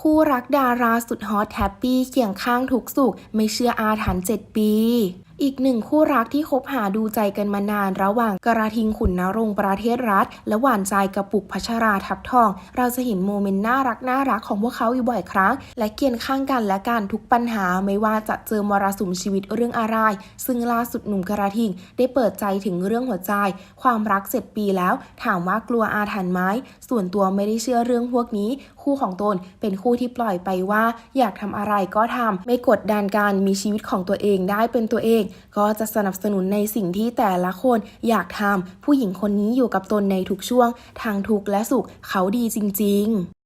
คู่รักดาราสุดฮอตแฮปปี้เคียงข้างทุกสุข ไม่เชื่ออาถรรพ์7ปี อีกหนึ่งคู่รักที่คบหาดูใจกันมานานระหว่างกระทิงขุนนรงประเทศรัฐ และหวานใจกระปุกพัชราทับทอง เราจะเห็นโมเมนต์น่ารักน่ารักของพวกเขาอยู่บ่อยครั้ง และเคียงข้างกันและกันทุกปัญหาไม่ว่าจะเจอมรสุมชีวิตเรื่องอะไร ซึ่งล่าสุดหนุ่มกระทิงได้เปิดใจถึงเรื่องหัวใจ ความรักเจ็ดปีแล้ว ถามว่ากลัวอาถรรพ์ไหมส่วนตัวไม่ได้เชื่อเรื่องพวกนี้ คู่ของตนเป็นคู่ที่ปล่อยไปว่า อยากทำอะไรก็ทำไม่กดดันการมีชีวิตของตัวเองได้เป็นตัวเองก็จะสนับสนุนในสิ่งที่แต่ละคนอยากทำผู้หญิงคนนี้อยู่กับตนในทุกช่วงทางทุกข์และสุขเขาดีจริง ๆ